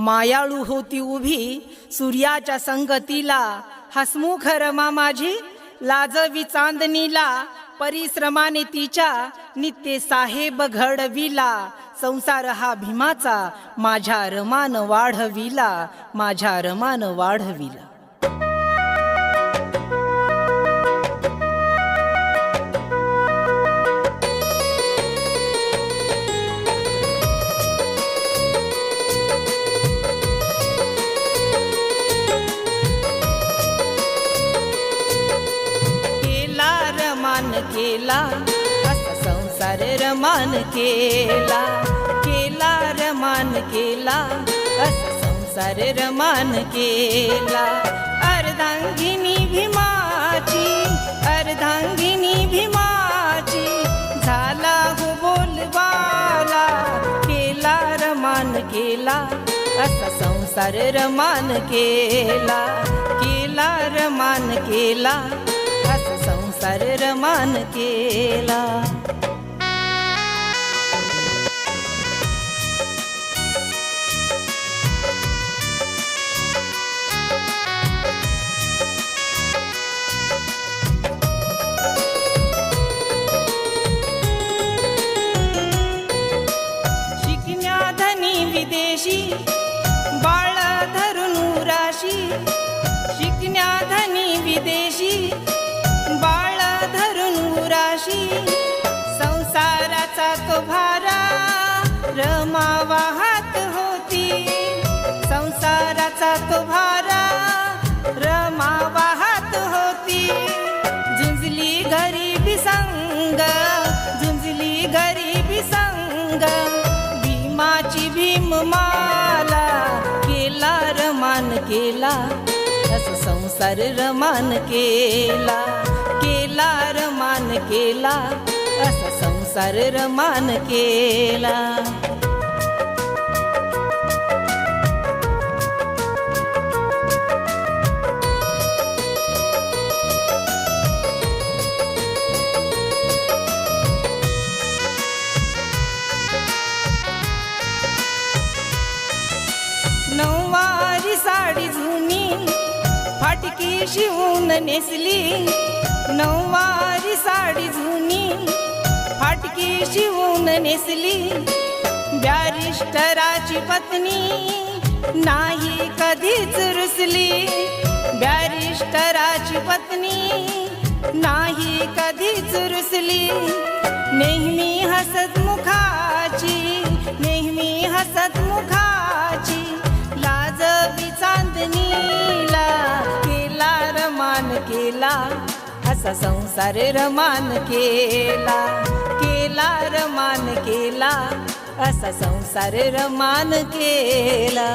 मायाळू होती उभी सूर्याच्या संगतीला. हसमुख रमा माझी लाजवी चांदणीला परिश्रमाने तिच्या नित्य साहेब घडविला. संसार हा भीमाचा माझ्या रमान वाढविला माझ्या रमान वाढविला. केला असा संसार रमान केला केला रमान केला असा संसार रमान केला. अर्धांगिनी भीमाची अर्धांगिनी भीमाची झाला हो बोलवाला केला रमान केला असा संसार रमान केला केला रमान केला. संसार रमान केला शिकण्याधनी विदेशी बाळ धरून राशी शिकण्याधनी विदेशी रमा वाहत होती. संसाराचा तो भारा रमा वाहत होती. झुंजली गरीबी संग झुंजली गरीबी संग भीमाची भीम माला केला रमान केला. असं संसार रमान केला केला रमान केला. असा संसार रमान केला. नऊवारी साडी जुनी फाटकी शिवून नेसली. नऊवारी साडी जुनी फाटकी शिवून नेसली. बॅरिस्टराची पत्नी नाही कधीच रुसली. बॅरिस्टराची पत्नी नाही कधीच रुसली. नेहमी हसत मुखाची नेहमी हसत मुखाची लाजवी चांदणीला केला रमान केला असा संसार रमान केला केला. असा संसार रमान केला.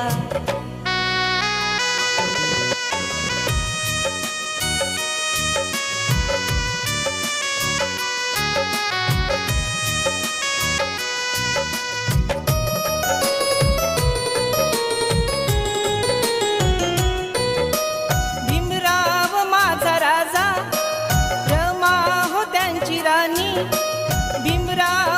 भीमराव माझा राजा रमा हो त्यांची राणी. भीमराव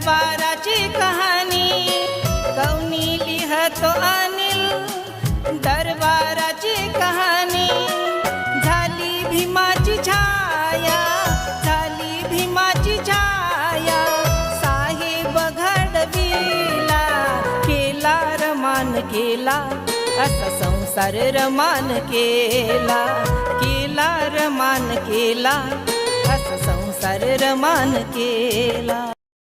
दरबाराची कहाणी कवनी लिहतो अनिल. दरबाराची कहाणी झाली भीमाची छाया झाली भीमाची छाया. साहेब घडविला केला रमान केला असा संसार रमान केला. केला रमान केला असा संसार रमान केला.